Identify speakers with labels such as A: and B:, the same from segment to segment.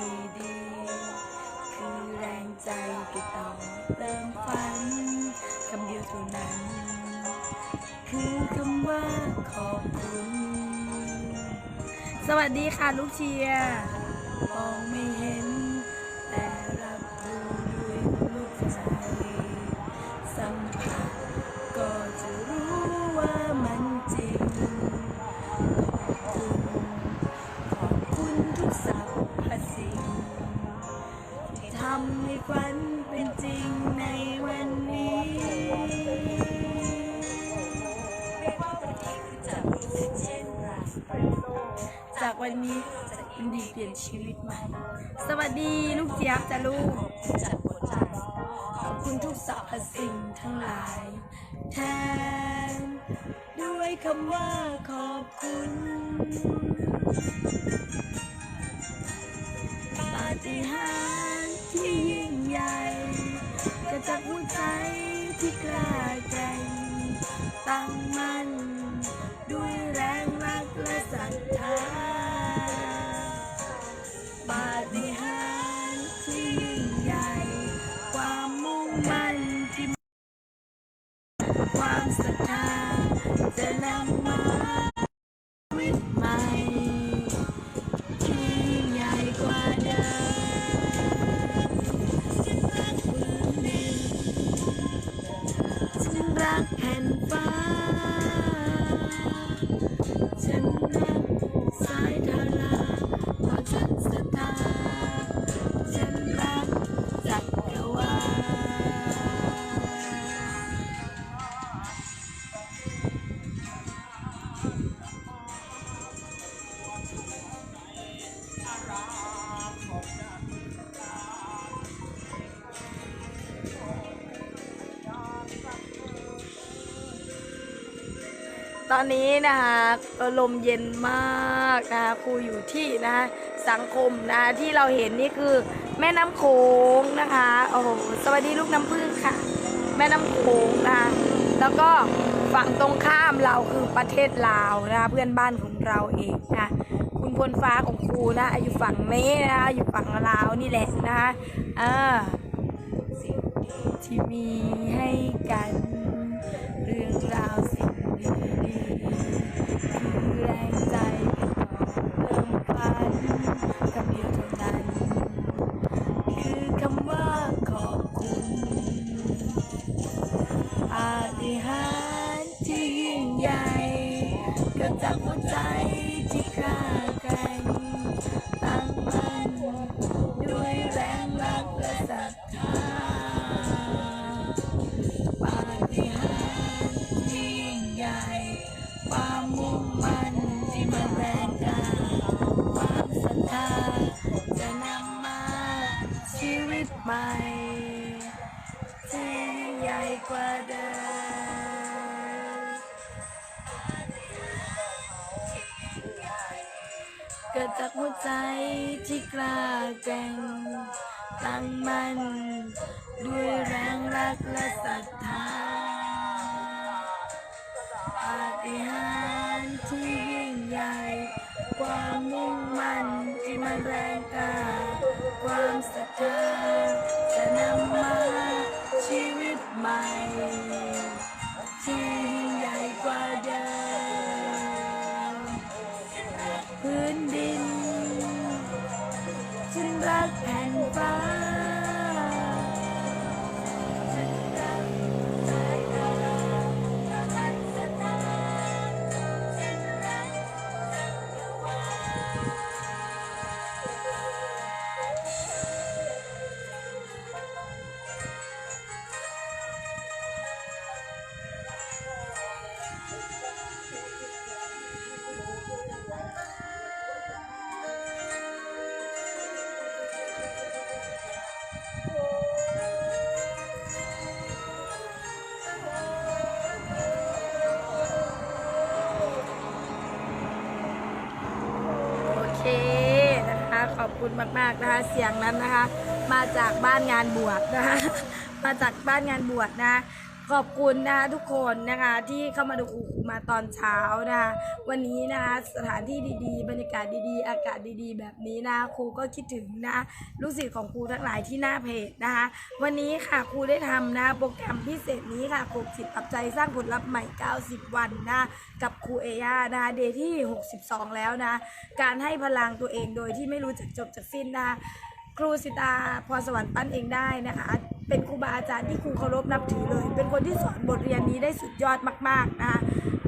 A: ดีดีๆ คือแรงใจกี่ต่อเติมฝันคำเดียวเท่านั้น คือคำว่าขอบคุณ สวัสดีค่ะลูกเชียร์มองไม่เห็นำให้ฝันเป็นจริงในวันนี้จากวันนี้จะยินดีเปลี่ยนชีวิตใหม่ สวัสดีลูกเจี๊ยบจ้ะลูกจากหัวใจขอบคุณทุกสรรพสิ่งทั้งหลายแทนด้วยคำว่าขอบคุณปาฏิหาริย์ ที่ยิ่งใหญ่กระจากหัวใจที่กล้าแกร่งตั้งมั่นด้วยแรงรักและศรัทธา นรั นี้นะคะลมเย็นมากนะคะครูอยู่ที่นะคะสังคมนะคะที่เราเห็นนี่คือแม่น้ำโขงนะคะโอ้โหสวัสดีลูกน้ำพึ่งค่ะ แม่น้ำโขงนะคะแล้วก็ฝั่งตรงข้ามเราคือประเทศลาวนะคะเพื่อนบ้านของเราเองนะคุณพลฟ้าของครูนะอยู่ฝั่งนี้นะคะอยู่ฝั่งลาวนี่แหละนะคะเออที่มีให้กันเรื่องราว ใหม่ที่ยิ่งใหญ่กว่าเดิม เกิดจากหัวใจที่กล้าแกร่งตั้งมั่นด้วยแรงรักและศรัทธาปาฏิหาริย์ที่ยิ่งใหญ่ ความมุ่งมั่นที่มันแรงกล้าความศรัทธา คะขอบคุณมากๆนะคะ เสียงนั้นนะคะ มาจากบ้านงานบวชนะคะ มาจากบ้านงานบวชนะ ขอบคุณนะคะทุกคนนะคะที่เข้ามาดูครูมาตอนเช้านะคะวันนี้นะคะสถานที่ดีๆ บรรยากาศดีๆ อากาศดีๆ แบบนี้นะครูก็คิดถึงนะลูกศิษย์ของครูทั้งหลายที่หน้าเพจนะคะ วันนี้ค่ะครูได้ทำนะโปรแกรมพิเศษนี้ค่ะครูจิตปรับใจสร้างผลลัพธ์ใหม่ 90 วันนะกับครูเอย่านะคะเดย์ที่ 62 แล้วนะการให้พลังตัวเองโดยที่ไม่รู้จักจบจากสิ้นนะคะ ครูสิตาพรสวรรค์ปั้นเองได้นะคะ เป็นครูบาอาจารย์ที่ครูเคารพนับถือเลย เป็นคนที่สอนบทเรียนนี้ได้สุดยอดมาก ๆ นะคะ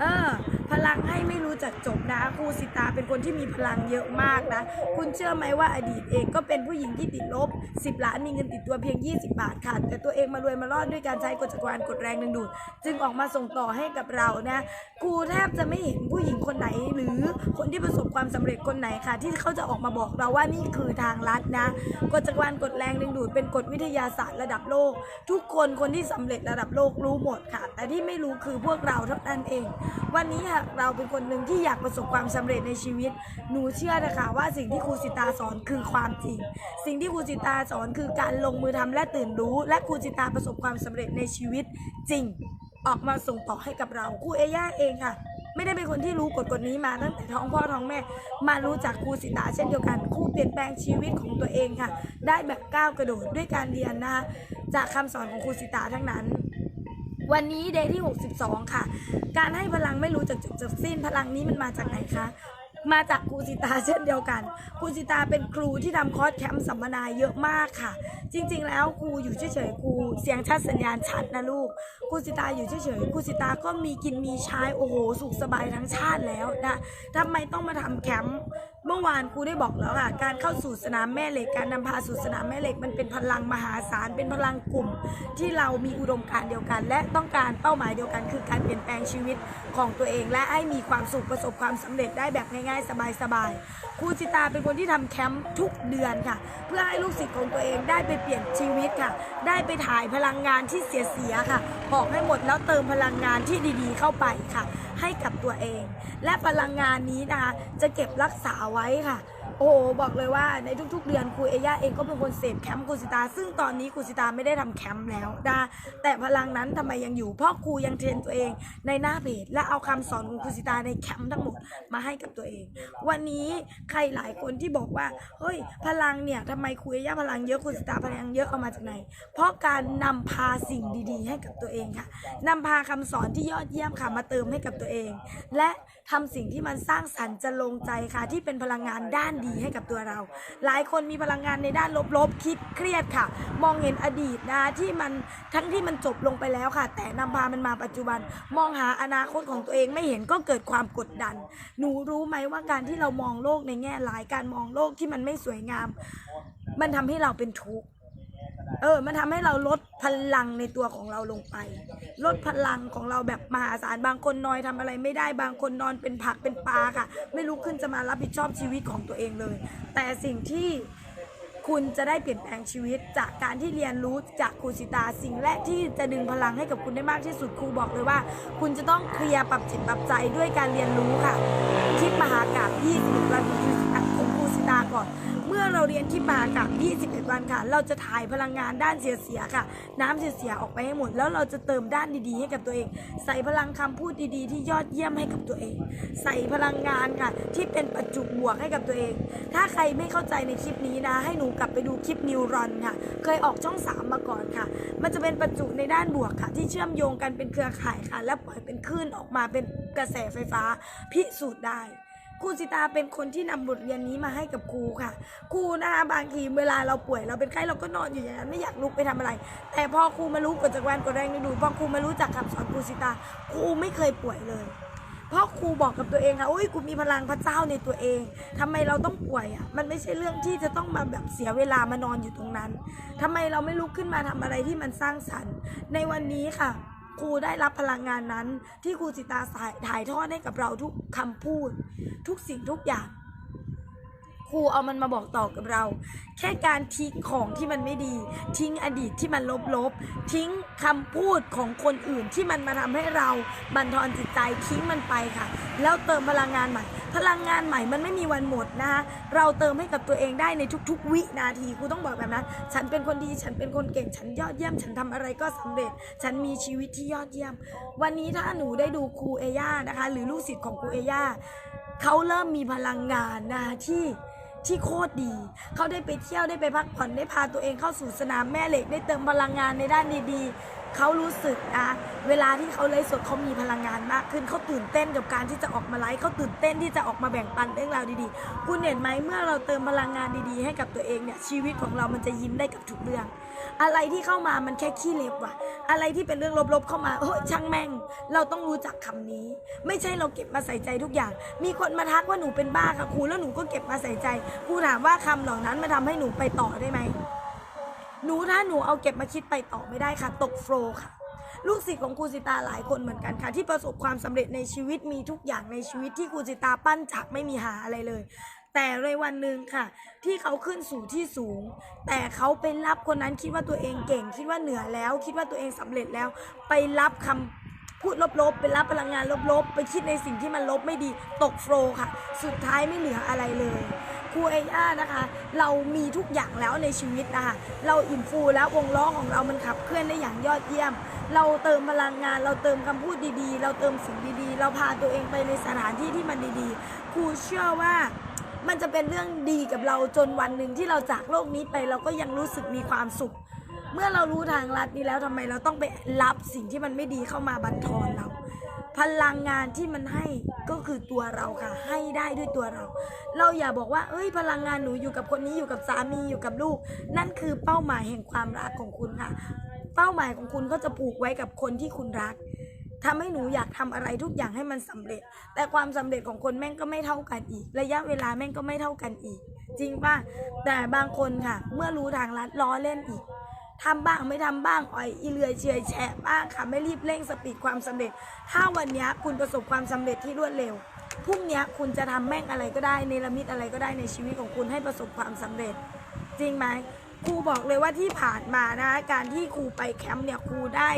A: เออ พลังให้ไม่ จักจบนะครูสิตาเป็นคนที่มีพลังเยอะมากนะ คุณเชื่อไหมว่าอดีตเองก็เป็นผู้หญิงที่ติดลบ 10 ล้านมีเงินติดตัวเพียง 20 บาทค่ะ แต่ตัวเองมารวยมารอดด้วยการใช้กฎจักรวาลกดแรงดึงดูดจึงออกมาส่งต่อให้กับเรานะครูแทบจะไม่เห็นผู้หญิงคนไหนหรือคนที่ประสบความสำเร็จคนไหนค่ะ ที่เขาจะออกมาบอกเราว่านี่คือทางลัดนะกฎจักรวาลกดแรงดึงดูดเป็นกฎวิทยาศาสตร์ระดับโลก ทุกคนคนที่สำเร็จระดับโลกรู้หมดค่ะ แต่ที่ไม่รู้คือพวกเราเท่านั้นเอง วันนี้หากเราเป็นคนหนึ่งที่อยากประสบความสำเร็จในชีวิต หนูเชื่อนะคะว่าสิ่งที่ครูสิตาสอนคือความจริง สิ่งที่ครูสิตาสอนคือการลงมือทำและตื่นรู้ และครูสิตาประสบความสำเร็จในชีวิตจริง ออกมาส่งต่อให้กับเราครูเอย่าเองค่ะไม่ได้เป็นคนที่รู้กฎกฎนี้มาตั้งแต่ท้องพ่อท้องแม่ มารู้จักครูสิตาเช่นเดียวกันครูเปลี่ยนแปลงชีวิตของตัวเองค่ะ ได้แบบก้าวกระโดดด้วยการเรียนนะคะจากคำสอนของครูสิตาทั้งนั้น วันนี้เดย์ที่ 62 ค่ะ การให้พลังไม่รู้จักจุดจบสิ้นพลังนี้มันมาจากไหนคะมาจากครูสิตาเช่นเดียวกัน ครูสิตาเป็นครูที่ทำคอร์สแคมป์สัมมนาเยอะมากค่ะ จริง ๆ แล้วครูอยู่เฉยๆครูเสียงชัดสัญญาณชัดนะลูก ครูสิตาอยู่เฉยๆครูสิตาก็มีกินมีใช้โอ้โหสุขสบายทั้งชาติแล้วนะทำไมต้องมาทำแคมป์ เมื่อวานครูได้บอกแล้วค่ะ การเข้าสู่สนามแม่เหล็ก การนำพาสู่สนามแม่เหล็ก มันเป็นพลังมหาศาล เป็นพลังกลุ่ม ที่เรามีอุดมการณ์เดียวกัน และต้องการเป้าหมายเดียวกัน คือการเปลี่ยนแปลงชีวิตของตัวเอง และให้มีความสุขประสบความสำเร็จได้แบบง่ายๆ สบายๆ ครูจิตาเป็นคนที่ทำแคมป์ทุกเดือนค่ะ เพื่อให้ลูกศิษย์ของตัวเองได้ไปเปลี่ยนชีวิตค่ะ ได้ไปถ่ายพลังงานที่เสียๆค่ะ ออกให้หมดแล้วเติมพลังงานที่ดีๆ เข้าไปค่ะ ให้กับตัวเอง และพลังงานนี้นะคะจะเก็บรักษาไว้ค่ะ โอ้โหบอกเลยว่าในทุก ๆ เดือนครูเอย่าเองก็เป็นคนเสพแคมป์ครูสิตา ซึ่งตอนนี้ครูสิตาไม่ได้ทำแคมป์แล้วนะแต่พลังนั้นทำไมยังอยู่ เพราะครูยังเทรนตัวเองในหน้าเพจและเอาคำสอนของครูสิตาในแคมป์ทั้งหมดมาให้กับตัวเอง วันนี้ใครหลายคนที่บอกว่าเฮ้ยพลังเนี่ยทำไมครูเอย่าพลังเยอะครูสิตาพลังเยอะเอามาจากไหน เพราะการนำพาสิ่งดีๆ ให้กับตัวเองค่ะนำพาคำสอนที่ยอดเยี่ยมค่ะมาเติมให้กับตัวเอง และทำสิ่งที่มันสร้างสรรค์จะลงใจค่ะที่เป็นพลังงานด้านดีให้กับตัวเรา หลายคนมีพลังงานในด้านลบๆ คิดเครียดค่ะ มองเห็นอดีตนะที่มันทั้งที่มันจบลงไปแล้วค่ะ แต่นำพามันมาปัจจุบัน มองหาอนาคตของตัวเองไม่เห็นก็เกิดความกดดัน หนูรู้ไหมว่าการที่เรามองโลกในแง่ร้ายการมองโลกที่มันไม่สวยงาม มันทำให้เราเป็นทุกข์ เออ มันทำให้เราลดพลังในตัวของเราลงไป ลดพลังของเราแบบมหาศาลบางคนนอยทำอะไรไม่ได้บางคนนอนเป็นผักเป็นปลาค่ะ ไม่ลุกขึ้นจะมารับผิดชอบชีวิตของตัวเองเลย แต่สิ่งที่คุณจะได้เปลี่ยนแปลงชีวิตจากการที่เรียนรู้จากครูสิตาสิ่งแรกที่จะดึงพลังให้กับคุณได้มากที่สุดครูบอกเลยว่า คุณจะต้องเคลียร์ปรับจิตปรับใจด้วยการเรียนรู้ค่ะคิดมหากาบ21วันของครูสิตาของครูสิตาก่อน มื่อเราเรียนที่มหากาบ21 วันค่ะ เราจะถ่ายพลังงานด้านเสียๆค่ะ น้ำเสียๆออกไปให้หมด แล้วเราจะเติมด้านดีๆ ให้กับตัวเอง ใส่พลังคำพูดดีๆ ที่ยอดเยี่ยมให้กับตัวเอง ใส่พลังงานค่ะ ที่เป็นปัจจุบวกให้กับตัวเอง ถ้าใครไม่เข้าใจในคลิปนี้นะ ให้หนูกลับไปดูคลิปนิวรอนค่ะ เคยออกช่อง 3 มาก่อนค่ะ มันจะเป็นปัจจุในด้านบวกค่ะ ที่เชื่อมโยงกันเป็นเครือข่ายค่ะ และปล่อยเป็นคลื่นออกมาเป็นกระแสไฟฟ้าพิสูจน์ได้ ครูสิตาเป็นคนที่นำบทเรียนนี้มาให้กับครูค่ะ ครูนะคะบางทีเวลาเราป่วยเราเป็นไข้เราก็นอนอยู่อย่างนั้นไม่อยากลุกไปทำอะไร แต่พอครูมารู้กฎจักรวาลกฎแรงดึงดูพอครูมารู้จักคำสอนครูสิตา ครูไม่เคยป่วยเลยเพราะครูบอกกับตัวเองค่ะอุ้ยกูมีพลังพระเจ้าในตัวเองทำไมเราต้องป่วยอะ มันไม่ใช่เรื่องที่จะต้องมาแบบเสียเวลามานอนอยู่ตรงนั้นทำไมเราไม่ลุกขึ้นมาทำอะไรที่มันสร้างสรรค์ ในวันนี้ค่ะ ครูได้รับพลังงานนั้น ที่ครูสิตาถ่ายถ่ายทอดให้กับเราทุกคำพูด ทุกสิ่งทุกอย่าง ครูเอามันมาบอกต่อกับเรา แค่การทิ้งของที่มันไม่ดี ทิ้งอดีตที่มันลบๆ ทิ้งคำพูดของคนอื่นที่มันมาทำให้เราบันทอนจิตใจทิ้งมันไปค่ะ แล้วเติมพลังงานใหม่ พลังงานใหม่มันไม่มีวันหมดนะคะเราเติมให้กับตัวเองได้ในทุก ๆ วินาทีครูต้องบอกแบบนั้น ฉันเป็นคนดีฉันเป็นคนเก่งฉันยอดเยี่ยม ฉันทำอะไรก็สำเร็จ ฉันมีชีวิตที่ยอดเยี่ยม วันนี้ถ้าหนูได้ดูครูเอย่านะคะ หรือลูกศิษย์ของครูเอย่าเขาเริ่มมีพลังงานนะคะที่ ที่โคตรดี เขาได้ไปเที่ยวได้ไปพักผ่อนได้พาตัวเองเข้าสู่สนามแม่เหล็กได้เติมพลังงานในด้านดีๆ เขารู้สึกนะ เวลาที่เขาไลฟ์สดเขามีพลังงานมากขึ้น เขาตื่นเต้นกับการที่จะออกมาไลฟ์เขาตื่นเต้นที่จะออกมาแบ่งปันเรื่องราวดีๆ คุณเห็นไหมเมื่อเราเติมพลังงานดีๆ ให้กับตัวเองเนี่ยชีวิตของเรามันจะยิ้มได้กับทุกเรื่อง อะไรที่เข้ามามันแค่ขี้เล็บว่ะ อะไรที่เป็นเรื่องลบๆเข้ามาโอ้ยช่างแม่ง เราต้องรู้จักคำนี้ ไม่ใช่เราเก็บมาใส่ใจทุกอย่าง มีคนมาทักว่าหนูเป็นบ้าค่ะครูแล้วหนูก็เก็บมาใส่ใจครูถามว่าคำเหล่านั้นมาทำให้หนูไปต่อได้ไหมหนูถ้าหนูเอาเก็บมาคิดไปต่อไม่ได้ค่ะ ตกโฟล์ค่ะลูกศิษย์ของครูสิตาหลายคนเหมือนกันค่ะ ที่ประสบความสำเร็จในชีวิตมีทุกอย่างในชีวิตที่ครูสิตาปั้นจากไม่มีหาอะไรเลย แต่ในวันหนึ่งค่ะ ที่เขาขึ้นสู่ที่สูง แต่เขาไปรับคนนั้นคิดว่าตัวเองเก่ง คิดว่าเหนือแล้ว คิดว่าตัวเองสำเร็จแล้ว ไปรับคำพูดลบๆ ไปรับพลังงานลบๆ ไปคิดในสิ่งที่มันลบไม่ดีตกโฟล์ค่ะ สุดท้ายไม่เหลืออะไรเลยครูเอย่านะคะ เรามีทุกอย่างแล้วในชีวิตนะคะเราอิ่มฟูแล้ววงล้อของเรามันขับเคลื่อนได้อย่างยอดเยี่ยม เราเติมพลังงาน เราเติมคำพูดดีๆ เราเติมสิ่งดีๆ เราพาตัวเองไปในสถานที่ที่มันดีๆครูเชื่อว่า มันจะเป็นเรื่องดีกับเราจนวันหนึ่งที่เราจากโลกนี้ไปเราก็ยังรู้สึกมีความสุข เมื่อเรารู้ทางลัดนี้แล้วทำไมเราต้องไปรับสิ่งที่มันไม่ดีเข้ามาบันทอนเรา พลังงานที่มันให้ก็คือตัวเราค่ะ ให้ได้ด้วยตัวเรา เราอย่าบอกว่า เอ้ย พลังงานหนูอยู่กับคนนี้อยู่กับสามีอยู่กับลูก นั่นคือเป้าหมายแห่งความรักของคุณค่ะ เป้าหมายของคุณก็จะผูกไว้กับคนที่คุณรัก ทำให้หนูอยากทำอะไรทุกอย่างให้มันสำเร็จ แต่ความสำเร็จของคนแม่งก็ไม่เท่ากันอีก ระยะเวลาแม่งก็ไม่เท่ากันอีก จริงป่ะแต่บางคนค่ะ เมื่อรู้ทางลัดล้อเล่นอีกทำบ้างไม่ทำบ้างอ่อยอีเลือยเฉอยแฉะบ้างค่ะไม่รีบเร่งสปีดความสำเร็จ ถ้าวันเนี้ยคุณประสบความสำเร็จที่รวดเร็วพรุ่งเนี้ยคุณจะทำแม่งอะไรก็ได้เนรมิตอะไรก็ได้ในชีวิตของคุณให้ประสบความสำเร็จ จริงไหม ครูบอกเลยว่าที่ผ่านมานะการที่ครูไปแคมป์เนี่ยครูได้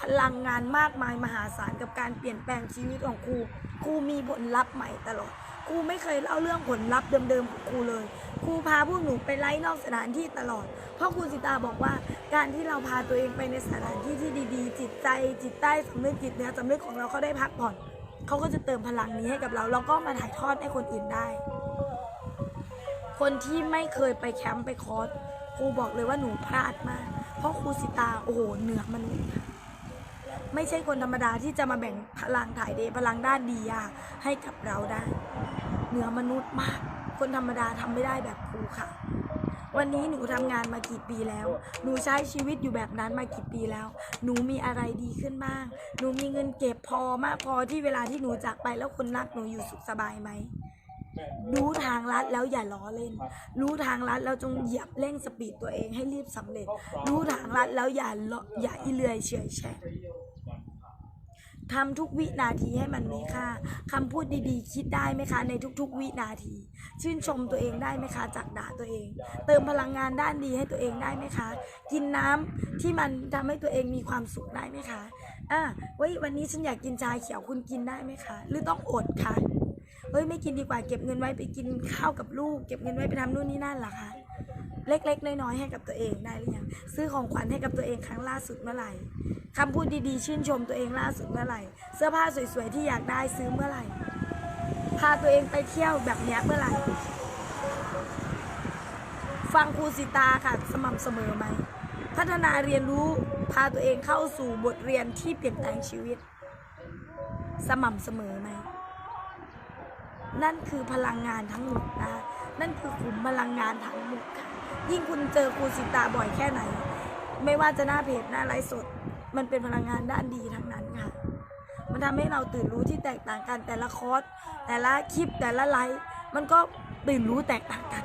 A: พลังงานมากมายมหาศาลกับการเปลี่ยนแปลงชีวิตของครูครูมีผลลัพธ์ใหม่ตลอดครูไม่เคยเล่าเรื่องผลลัพธ์เดิมๆของครูเลยครูพาพวกหนูไปไล่นอกสถานที่ตลอด เพราะครูสิตาบอกว่า การที่เราพาตัวเองไปในสถานที่ที่ดีๆ จิตใจ จิตใต้สำนึกจิตเนื้อสำนึกของเราเขาได้พักผ่อนเขาก็จะเติมพลังนี้ให้กับเราแล้วก็มาถ่ายทอดให้คนอื่นได้ คนที่ไม่เคยไปแคมป์ไปคอร์ส ครูบอกเลยว่าหนูพลาดมาก เพราะครูสิตาโอ้โหเหนือมนุษย์ค่ะไม่ใช่คนธรรมดาที่จะมาแบ่งพลังถ่ายเดพลังด้านดีอะให้กับเราได้ เหนือมนุษย์มาก คนธรรมดาทำไม่ได้แบบครูค่ะ วันนี้หนูทำงานมากี่ปีแล้ว หนูใช้ชีวิตอยู่แบบนั้นมากี่ปีแล้ว หนูมีอะไรดีขึ้นบ้าง หนูมีเงินเก็บพอมากพอที่เวลาที่หนูจากไปแล้วคนรักหนูอยู่สุขสบายไหม รู้ทางลัดแล้วอย่าล้อเล่น รู้ทางลัดแล้วจงเหยียบเร่งสปีดตัวเองให้รีบสำเร็จ รู้ทางลัดแล้วอย่าลอย่าอีเลื่อยเฉยแฉะทำทุกวินาทีให้มันมีค่าคำพูดดีๆ คิดได้ไหมคะ ในทุกๆ วินาที ชื่นชมตัวเองได้ไหมคะ จากด่าตัวเอง เติมพลังงานด้านดีให้ตัวเองได้ไหมคะ กินน้ำที่มันทำให้ตัวเองมีความสุขได้ไหมคะอะววันนี้ฉันอยากกินชาเขียวคุณกินได้ไหมคะ หรือต้องอดค่ะ เฮ้ยไม่กินดีกว่าเก็บเงินไว้ไปกินข้าวกับลูก เก็บเงินไว้ไปทำนู่นนี่นั่นเหรอคะเล็กๆน้อยๆให้กับตัวเองได้หรือยังซื้อของขวัญให้กับตัวเองครั้งล่าสุดเมื่อไหร่คำพูดดีๆ ชื่นชมตัวเองล่าสุดเมื่อไหร่ เสื้อผ้าสวยๆที่อยากได้ซื้อเมื่อไหร่ พาตัวเองไปเที่ยวแบบนี้เมื่อไหร่ ฟังครูสิตาค่ะสม่ำเสมอไหมพัฒนาเรียนรู้พาตัวเองเข้าสู่บทเรียนที่เปลี่ยนแปลงชีวิต สม่ำเสมอไหม นั่นคือพลังงานทั้งหมดนะนั่นคือขุมพลังงานทั้งหมดค่ะยิ่งคุณเจอครูสิตาบ่อยแค่ไหน ไม่ว่าจะหน้าเพจหน้าไลฟ์สด มันเป็นพลังงานด้านดีทั้งนั้นค่ะ มันทำให้เราตื่นรู้ที่แตกต่างกันแต่ละคอร์สแต่ละคลิปแต่ละไลฟ์มันก็ตื่นรู้แตกต่างกัน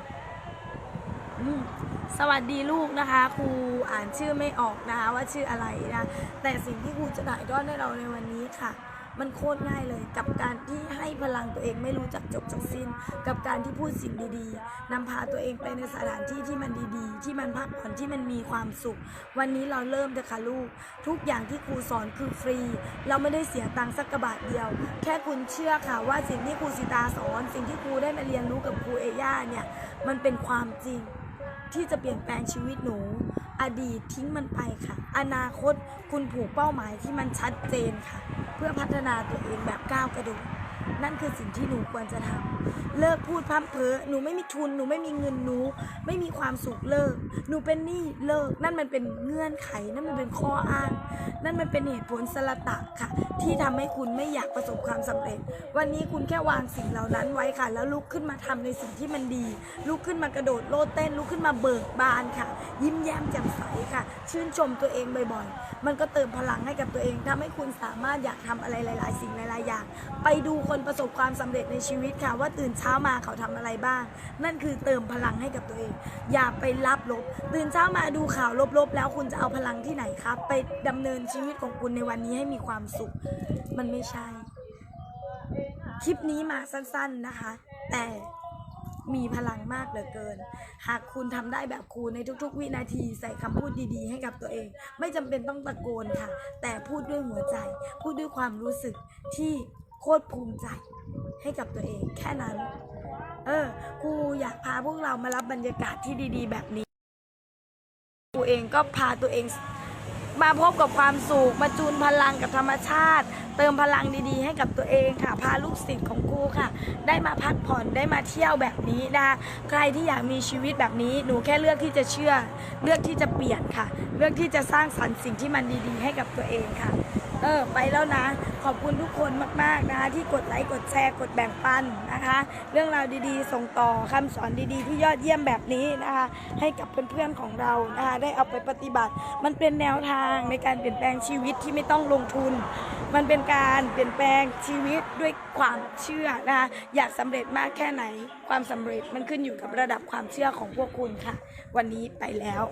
A: สวัสดีลูกนะคะ ครูอ่านชื่อไม่ออกนะคะว่าชื่ออะไรนะแต่สิ่งที่ครูจะถ่ายทอดให้เราในวันนี้ค่ะ มันโคตรง่ายเลย กับการที่ให้พลังตัวเองไม่รู้จักจบจากสิ้น กับการที่พูดสิ่งดีๆนำพาตัวเองไปในสถานที่ที่มันดีๆ ที่มันพักผ่อนที่มันมีความสุข วันนี้เราเริ่มเถอะค่ะลูก ทุกอย่างที่ครูสอนคือฟรี เราไม่ได้เสียตังค์สักกระบาทเดียว แค่คุณเชื่อค่ะว่าสิ่งที่ครูสิตาสอน สิ่งที่ครูได้มาเรียนรู้กับครูเอย่าเนี่ยมันเป็นความจริงที่จะเปลี่ยนแปลงชีวิตหนู อดีตทิ้งมันไปค่ะ อนาคตคุณผูกเป้าหมายที่มันชัดเจนค่ะ พื่อพัฒนาตัวเองแบบก้าวกระโดด นั่นคือสิ่งที่หนูควรจะทำเลิกพูดพร่ำเพ้อหนูไม่มีทุนหนูไม่มีเงินหนู ไม่มีความสุขเลิก หนูเป็นหนี้เลิก นั่นมันเป็นเงื่อนไข นั่นมันเป็นข้ออ้าง นั่นมันเป็นเหตุผลสละตะค่ะ ที่ทำให้คุณไม่อยากประสบความสำเร็จ วันนี้คุณแค่วางสิ่งเหล่านั้นไว้ค่ะ แล้วลุกขึ้นมาทำในสิ่งที่มันดี ลุกขึ้นมากระโดดโลดเต้นลุกขึ้นมาเบิกบานค่ะ ยิ้มแย้มแจ่มใสค่ะ ชื่นชมตัวเองบ่อยๆ มันก็เติมพลังให้กับตัวเองทำให้คุณสามารถอยากทำอะไรหลาย ๆ สิ่งหลาย ๆ อย่าง ไปดูคนประสบความสำเร็จในชีวิตค่ะ ว่าตื่นเช้ามาเขาทำอะไรบ้าง นั่นคือเติมพลังให้กับตัวเอง อย่าไปรับลบ ตื่นเช้ามาดูข่าวลบๆแล้วคุณจะเอาพลังที่ไหนครับ ไปดำเนินชีวิตของคุณในวันนี้ให้มีความสุข มันไม่ใช่ คลิปนี้มาสั้น ๆนะคะ แต่มีพลังมากเหลือเกิน หากคุณทำได้แบบครูในทุก ๆ วินาทีใส่คำพูดดีๆ ให้กับตัวเอง ไม่จำเป็นต้องตะโกนค่ะ แต่พูดด้วยหัวใจ พูดด้วยความรู้สึกที่ โคตรภูมิใจให้กับตัวเองแค่นั้น เออครูอยากพาพวกเรามารับบรรยากาศที่ดี ๆ แบบนี้ครูเองก็พาตัวเองมาพบกับความสุขมาจูนพลังกับธรรมชาติ เติมพลังดีๆ ให้กับตัวเองค่ะ พาลูกศิษย์ของครูค่ะ ได้มาพักผ่อนได้มาเที่ยวแบบนี้นะคะใครที่อยากมีชีวิตแบบนี้หนูแค่เลือกที่จะเชื่อ เลือกที่จะเปลี่ยนค่ะ เลือกที่จะสร้างสรรค์สิ่งที่มันดีๆ ให้กับตัวเองค่ะ เออไปแล้วนะ ขอบคุณทุกคนมาก ๆ นะคะ ที่กดไลค์กดแชร์กดแบ่งปันนะคะ เรื่องราวดีๆ ส่งต่อคำสอนดีๆ ที่ยอดเยี่ยมแบบนี้นะคะ ให้กับเพื่อนๆของเรานะคะได้เอาไปปฏิบัติ มันเป็นแนวทางในการเปลี่ยนแปลงชีวิตที่ไม่ต้องลงทุน มันเป็นการเปลี่ยนแปลงชีวิตด้วยความเชื่อนะคะอยากสำเร็จมากแค่ไหน ความสำเร็จมันขึ้นอยู่กับระดับความเชื่อของพวกคุณค่ะ วันนี้ไปแล้ว